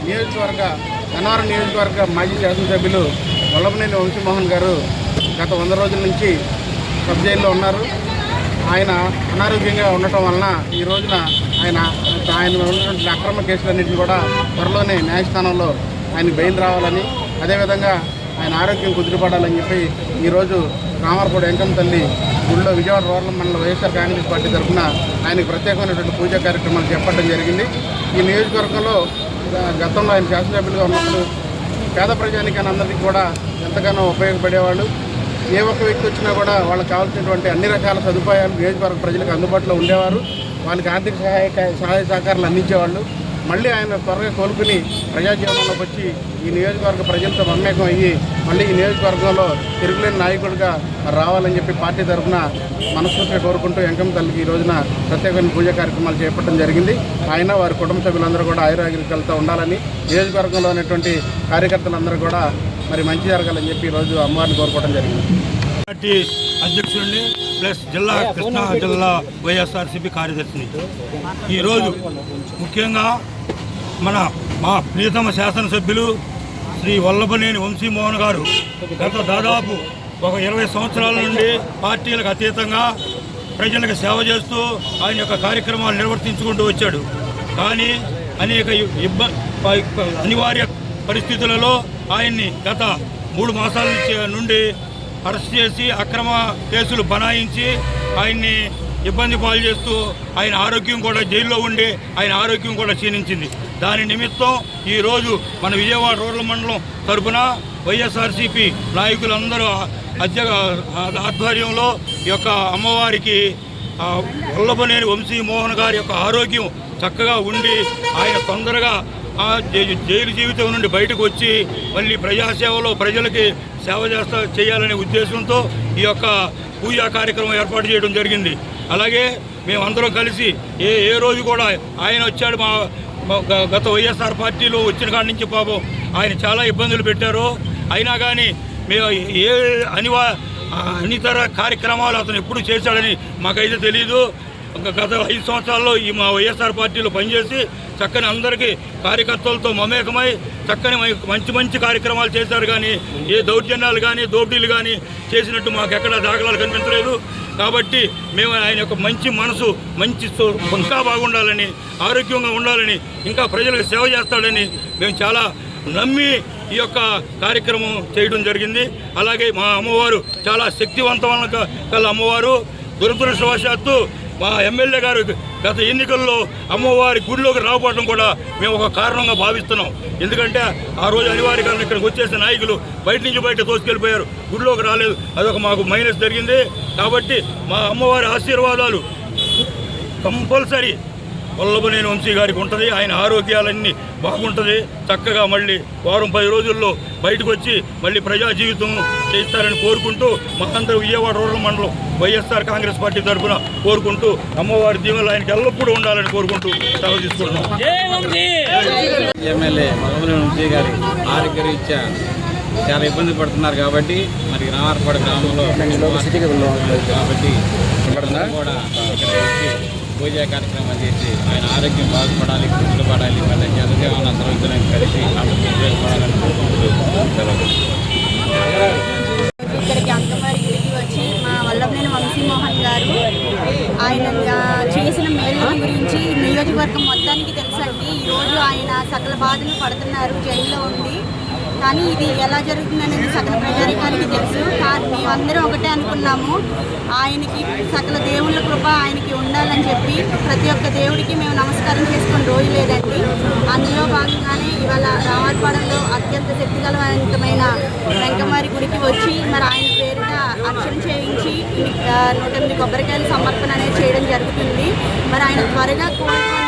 నియోజకవర్గ గన్నవరం నియోజకవర్గ మాజీ శాసనసభ్యులు వల్లభనేని వంశీమోహన్ గారు గత వంద రోజుల నుంచి సబ్ జైల్లో ఉన్నారు. ఆయన అనారోగ్యంగా ఉండటం వలన ఈ రోజున ఆయన ఆయన ఉన్నటువంటి అక్రమ కేసులన్నింటినీ కూడా త్వరలోనే న్యాయస్థానంలో ఆయన బెయిల్ రావాలని అదేవిధంగా ఆయన ఆరోగ్యం కుదిరిపడాలని చెప్పి ఈరోజు రామర్పూడి వెంకమ్మ తల్లి గుళ్ళో విజయవాడ రూరల్ మండల వైఎస్ఆర్ కాంగ్రెస్ పార్టీ తరఫున ఆయనకు ప్రత్యేకమైనటువంటి పూజా కార్యక్రమాలు చేపట్టడం జరిగింది. ఈ నియోజకవర్గంలో గతంలో ఆయన శాసనసభ్యులుగా ఉన్నప్పుడు పేద ప్రజానికాన్ని అందరికీ కూడా ఎంతగానో ఉపయోగపడేవాళ్ళు. ఏ ఒక్క వ్యక్తి వచ్చినా కూడా వాళ్ళకి కావాల్సినటువంటి అన్ని రకాల సదుపాయాలు నియోజకవర్గ ప్రజలకు అందుబాటులో ఉండేవారు. వాళ్ళకి ఆర్థిక సహాయ సహాయ సహకారాలు అందించేవాళ్ళు. మళ్ళీ ఆయన త్వరగా కోలుకుని ప్రజా జీవనంలోకి వచ్చి ఈ నియోజకవర్గ ప్రజలతో మమేకం అయ్యి మళ్ళీ ఈ నియోజకవర్గంలో తిరుగులేని నాయకుడిగా రావాలని చెప్పి పార్టీ తరఫున మనస్ఫూర్తిగా కోరుకుంటూ వెంకమ్మ తల్లికి ఈ రోజున ప్రత్యేకమైన పూజ కార్యక్రమాలు చేపట్టడం జరిగింది. ఆయన వారి కుటుంబ సభ్యులందరూ కూడా ఆయురాగ్రికలతో ఉండాలని నియోజకవర్గంలో ఉన్నటువంటి కార్యకర్తలందరూ కూడా మరి మంచి జరగాలని చెప్పి ఈరోజు అమ్మవారిని కోరుకోవడం జరిగింది. పార్టీ అధ్యక్షుడిని ప్లస్ జిల్లా కృష్ణా జిల్లా వైఎస్ఆర్సీపీ కార్యదర్శిని. ఈరోజు ముఖ్యంగా మన మా ప్రియతమ శాసనసభ్యులు శ్రీ వల్లభనేని వంశీమోహన్ గారు గత దాదాపు ఒక ఇరవై సంవత్సరాల నుండి పార్టీలకు అతీతంగా ప్రజలకు సేవ చేస్తూ ఆయన యొక్క కార్యక్రమాలు నిర్వర్తించుకుంటూ వచ్చాడు. కానీ అనేక ఇబ్బ అనివార్య పరిస్థితులలో ఆయన్ని గత మూడు మాసాల నుంచి నుండి అరెస్ట్ చేసి అక్రమ కేసులు బనాయించి ఆయన్ని ఇబ్బంది పాలు చేస్తూ ఆయన ఆరోగ్యం కూడా జైల్లో ఉండి ఆయన ఆరోగ్యం కూడా క్షీణించింది. దాని నిమిత్తం ఈరోజు మన విజయవాడ రూరల్ మండలం తరఫున వైఎస్ఆర్సీపీ నాయకులందరూ అధ్య ఆధ్వర్యంలో ఈ యొక్క అమ్మవారికి వల్లభనేని వంశీ మోహన్ గారి యొక్క ఆరోగ్యం చక్కగా ఉండి ఆయన తొందరగా ఆ జైలు జీవితం నుండి బయటకు వచ్చి మళ్ళీ ప్రజాసేవలో ప్రజలకి సేవ చేస్తా చేయాలనే ఉద్దేశంతో ఈ యొక్క పూజా కార్యక్రమం ఏర్పాటు చేయడం జరిగింది. అలాగే మేమందరం కలిసి ఏ ఏ రోజు కూడా ఆయన వచ్చాడు మా గ- గత వైఎస్ఆర్ పార్టీలో వచ్చిన కాడి నుంచి పాపం ఆయన చాలా ఇబ్బందులు పెట్టారు. అయినా కానీ మేము ఏ అనివా అనితర కార్యక్రమాలు అతను ఎప్పుడు చేశాడని మాకైతే తెలియదు ఒక గత ఐదు సంవత్సరాల్లో ఈ మా వైఎస్ఆర్ పార్టీలో పనిచేసి చక్కని అందరికీ కార్యకర్తలతో మమేకమై చక్కని మంచి మంచి కార్యక్రమాలు చేశారు కానీ ఏ దౌర్జన్యాలు కానీ దోపిడీలు కానీ చేసినట్టు మాకు ఎక్కడ దాఖలాలు కనిపించలేదు. కాబట్టి మేము ఆయన యొక్క మంచి మనసు మంచి ఇంకా బాగుండాలని ఆరోగ్యంగా ఉండాలని ఇంకా ప్రజలకు సేవ చేస్తాడని మేము చాలా నమ్మి ఈ యొక్క కార్యక్రమం చేయడం జరిగింది. అలాగే మా అమ్మవారు చాలా శక్తివంతమైన కల అమ్మవారు. దురదృష్టవశాత్తు మా ఎమ్మెల్యే గారు గత ఎన్నికల్లో అమ్మవారి గుడిలోకి రాకపోవడం కూడా మేము ఒక కారణంగా భావిస్తున్నాం. ఎందుకంటే ఆ రోజు అనివార్యంగా ఇక్కడికి వచ్చేసిన నాయకులు బయట నుంచి బయట తోసుకెళ్ళిపోయారు. గుడిలోకి రాలేదు. అదొక మాకు మైనస్ జరిగింది. కాబట్టి మా అమ్మవారి ఆశీర్వాదాలు కంపల్సరీ వల్లభనేని వంశీ గారికి ఉంటుంది. ఆయన ఆరోగ్యాలన్నీ బాగుంటుంది. చక్కగా మళ్ళీ వారం పది రోజుల్లో బయటకు వచ్చి మళ్ళీ ప్రజా జీవితం చేస్తారని కోరుకుంటూ మా అందరూ విజయవాడ రూరల్ మండలం వైఎస్ఆర్ కాంగ్రెస్ పార్టీ తరఫున కోరుకుంటూ అమ్మవారి దీవెనలు ఆయనకి ఎల్లప్పుడూ ఉండాలని కోరుకుంటూ సెలవు తీసుకుంటున్నాం. ఎమ్మెల్యే మగమూలి వంశీ గారి ఆరోగ్య రీత్యా చాలా ఇబ్బంది పడుతున్నారు కాబట్టి మరి రామారపాడు గ్రామంలో కాబట్టి కూడా ఇక్కడ వచ్చి పూజా కార్యక్రమాలు చేసి ఆయన ఆరోగ్యం బాగుపడాలి కృషి పడాలి మళ్ళీ జనజీవన సమస్యలను కలిసి ఉపయోగపడాలని కోరుకుంటూ ఇక్కడికి అంకమారి గుడికి వచ్చి మా వల్లభనేని వంశీమోహన్ గారు ఆయన చేసిన మేలుల గురించి నియోజకవర్గం మొత్తానికి తెలుసండి. ఈరోజు ఆయన సకల బాధలు పడుతున్నారు జైల్లో ఉండి. కానీ ఇది ఎలా జరుగుతుందనేది సకల ప్రజానికానికి తెలుసు. కానీ మేమందరం ఒకటే అనుకున్నాము. ఆయనకి సకల దేవుళ్ళ కృప ఆయనకి ఉండాలని చెప్పి ప్రతి ఒక్క దేవుడికి మేము నమస్కారం చేసుకుని రోజు లేదండి. అందులో భాగంగానే ఇవాళ రామాయపాడంలో అత్యంత శక్తిగలవంతమైన వెంకమారి గుడికి వచ్చి మరి ఆయన పేరిట అర్చన చేయించి నూట ఎనిమిది కొబ్బరికాయల సమర్పణ అనేది చేయడం జరుగుతుంది. మరి ఆయన త్వరగా కోరుకుని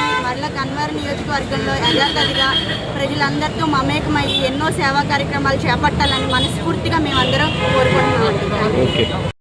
నియోజకవర్గంలో యథాతథిగా ప్రజలందరితో మమేకమై ఎన్నో సేవా కార్యక్రమాలు చేపట్టాలని మనస్ఫూర్తిగా మేమందరం కోరుకుంటున్నాం.